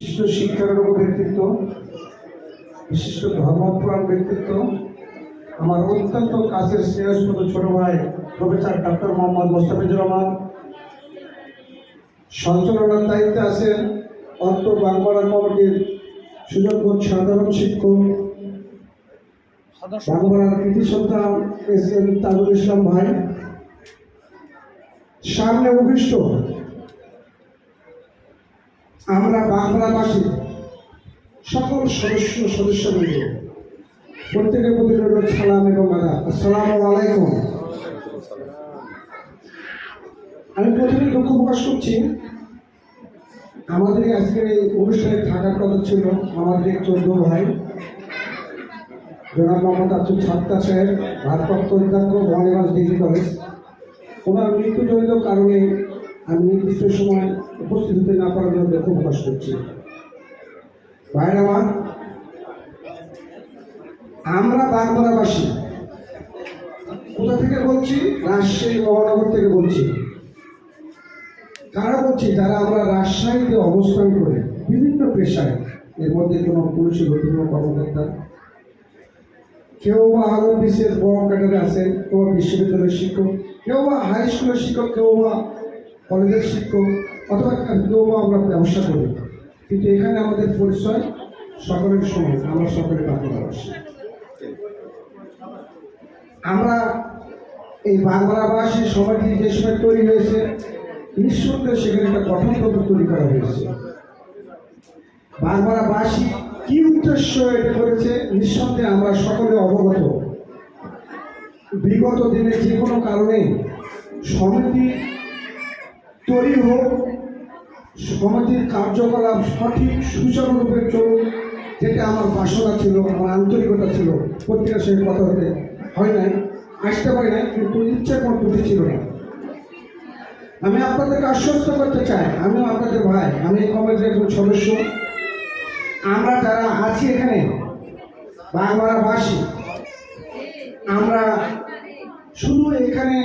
বিশিষ্ট শিক্ষারক ব্যক্তিত্ব বিশিষ্ট ধর্মপ্রাণ ব্যক্তিত্ব। আমার অত্যন্ত কাছের স্নেহস্পদ ছোট ভাই প্রফেসর ডক্টর মোহাম্মদ মোস্তাফিজুর রহমান। সঞ্চালনার দায়িত্বে আছেন অর্থ বাংলা কমিটির সুযোগ্য সাধারণ শিক্ষক বাংলার কৃতি সন্তান এস এম তাজুল ইসলাম ভাই। সামনে অভিষ্ট আমরা বাংলাভাষী সকল সদস্য সদস্যবৃন্দ, প্রত্যেকের প্রতি সালাম এবং আদা আসসালামু আলাইকুম। আমি প্রথমে দুঃখ প্রকাশ করছি, আমাদের আজকের এই অনুষ্ঠানে থাকার কথা ছিল আমাদের চোদ্দ ভাই, জনাব মোহাম্মদ আব্দুল সাত্তার সাহেব, ভারপ্রাপ্ত অধ্যক্ষ মহানগঞ্জ ডিগ্রি কলেজ। ওনার মৃত্যুজনিত কারণে আমি নির্দিষ্ট সময় উপস্থিত হতে না পারার জন্য দুঃখ প্রকাশ করছি। ভাইয়ের আমার, আমরা বাংলাভাষী কোথা থেকে বলছি? রাজশাহী মহানগর থেকে বলছি। কারা বলছি? যারা আমরা রাজশাহীতে অবস্থান করে বিভিন্ন পেশায়, এর মধ্যে কোনো পুলিশি গতিপূর্ণ কর্মকর্তা, কেউ বা আরও বিশেষ বড় ক্যাডারে আছে কেউ বিশ্ববিদ্যালয়ের শিক্ষক, কেউ বা হাই স্কুলের শিক্ষক, কেউ বা কলেজের শিক্ষক অথবা একটা বা আমরা ব্যবসা করি। কিন্তু এখানে আমাদের পরিচয় সকলের সময় আমরা সকলে বাংলাভাষী আমরা এই বাংলাভাষী সমাজটি যে সময় তৈরি হয়েছে, নিঃসন্দেহে সেখানে একটা গঠনতন্ত্র তৈরি করা হয়েছে। বাংলাভাষী কি উদ্দেশ্য এটা করেছে, নিঃসন্দেহে আমরা সকলে অবগত। বিগত দিনে যে কোনো কারণে সমিতি তৈরি হোক সমিতির কার্যকলাপ সঠিক সুচারুরূপে চলুক, যেটা আমার বাসনা ছিল, আমার আন্তরিকতা ছিল পত্রিকার সঙ্গে কথা হতে হয় নাই, আসতে পারি নাই, কিন্তু ইচ্ছে কোনো ত্রুটি ছিল না। আমি আপনাদেরকে আশ্বস্ত করতে চাই, আমিও আপনাদের ভাই, আমি কমিটির একজন সদস্য। আমরা যারা আছি এখানে বাংলাভাষী আমরা শুধু এখানে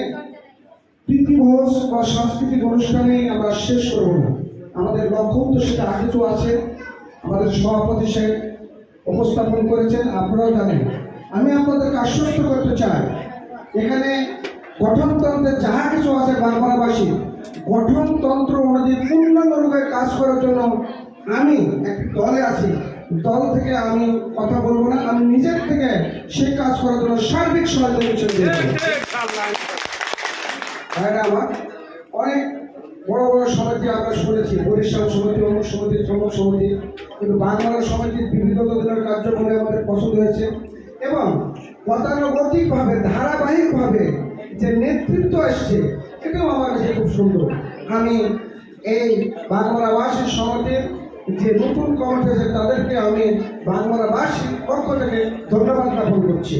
প্রীতিভোজ বা সাংস্কৃতিক অনুষ্ঠানেই আমরা শেষ করব না। আমাদের লক্ষ্য উদ্দেশ্যটা আগে তো আছে। আমাদের সভাপতি সাহেব উপস্থাপন করেছেন আপনারাও জানেন। আমি আপনাদেরকে আশ্বস্ত করতে চাই এখানে গঠনতন্ত্রের যাহা কিছু আছে বাংলাবাসী গঠনতন্ত্র অনুযায়ী পূর্ণাঙ্গরূপে কাজ করার জন্য আমি একটি দলে আছি। দল থেকে আমি কথা বলব না আমি নিজের থেকে সেই কাজ করার জন্য সার্বিক সহযোগিতা। আমার অনেক বড় বড় সমিতি আমরা শুনেছি বরিশাল সমিতি, অমুক সমিতি চমক সমিতি, কিন্তু বাংলার সমিতির বিভিন্ন ধরনের কার্যক্রমে আমাদের পছন্দ হয়েছে। এবং গতানুগতিকভাবে, ধারাবাহিকভাবে যে নেতৃত্ব এসছে, এটাও আমার কাছে খুব সুন্দর। আমি এই বাংলাভাষী সমিতির যে নতুন কমিটি আছে, তাদেরকে আমি বাংলাভাষীর পক্ষ থেকে ধন্যবাদ জ্ঞাপন করছি।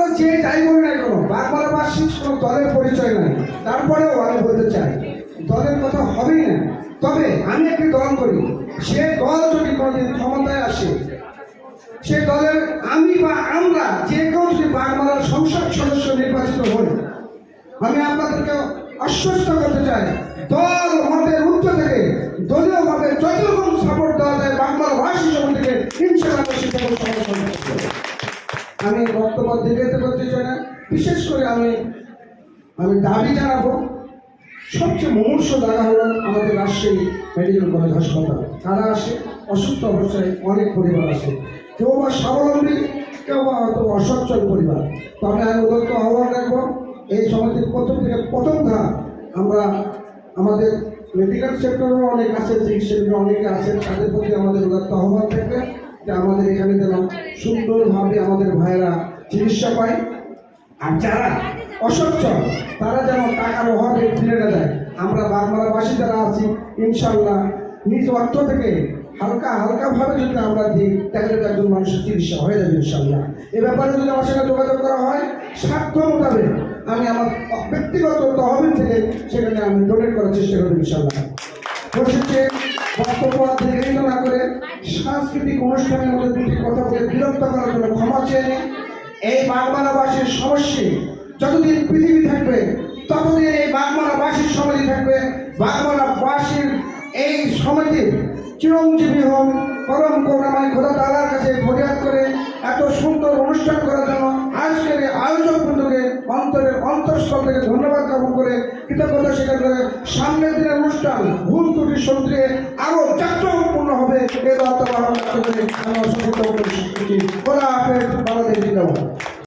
আমরা যে যাই বলি না কেন বাংলাভাষী কোনো দলের পরিচয় নাই তারপরেও আমি বলতে চাই, দলের কথা হবেই না তবে আমি একটি দল করি, সে দল যদি কোনোদিন ক্ষমতায় আসে, সে দলের আমি বা আমরা যে কেউ যদি বাংলার সংসদ সদস্য নির্বাচিত হই, আমি আপনাদেরকে আশ্বস্ত করতে চাই, দল মতের উত্তর থেকে দলীয়ভাবে যত রকম সাপোর্ট দেওয়া যায়, বাংলার ভাষী সমিতিকে ইনশাআল্লাহ শিক্ষা সমর্থন করব। আমি বক্তব্য দীর্ঘায়িত করতে চাই না। বিশেষ করে আমি আমি দাবি জানাব, সবচেয়ে মুমূর্ষ জায়গা হলো আমাদের রাজশাহী মেডিকেল কলেজ হাসপাতাল। তারা আসে? অসুস্থ অবস্থায় অনেক পরিবার আসে। কেউ বা স্বাবলম্বী, কেউ বা হয়তো অসচ্ছল পরিবার। তবে আমি উদত্ত আহ্বান রাখব, এই সমিতির প্রথম থেকে প্রথম ধাপ আমরা আমাদের মেডিকেল সেক্টরেও অনেক আছে চিকিৎসা অনেকে আছে তাদের প্রতি আমাদের উদাত্ত আহ্বান থাকবে। আমাদের এখানে যেন সুন্দরভাবে আমাদের ভাইয়েরা চিকিৎসা পায়। আর যারা অসচ্ছল, তারা যেন টাকার অভাবে ফিরে না যায়। আমরা বাংলাভাষী যারা আছি ইনশাল্লাহ নিজ অর্থ থেকে হালকা হালকা ভাবে যদি আমরা দিই, তাহলে একজন মানুষের চিকিৎসা হয়ে যাবে ইনশাল্লাহ এ ব্যাপারে যদি আমার সঙ্গে যোগাযোগ করা হয়, সাধ্য মোতাবেক আমি আমার ব্যক্তিগত তহবিল থেকে সেখানে আমি ডোনেট করার চেষ্টা করব ইনশাল্লাহ পরিশেষে বক্তব্য দীর্ঘায়িত না করে সাংস্কৃতিক অনুষ্ঠানের মধ্যে দুটি কথা বলে বিরক্ত করার জন্য ক্ষমা চেয়ে এই বাংলাভাষীর সমস্যা যতদিন পৃথিবী থাকবে, ততদিন এই বাগমারাবাসীর সমাধি থাকবে। বাগমারাবাসীর এই সমাধির চিরঞ্জীবী হোক পরম অন্তঃস্থল থেকে ধন্যবাদ জ্ঞাপন করে কৃতজ্ঞতা স্বীকার করে সামনের দিনের অনুষ্ঠান ভুল ত্রুটি সন্ত্রে আরও জাঁকজমকপূর্ণ হবে। এ বার্তা বাহন করে আমি অসংখ্য খোদা হাফেজ বাংলাদেশ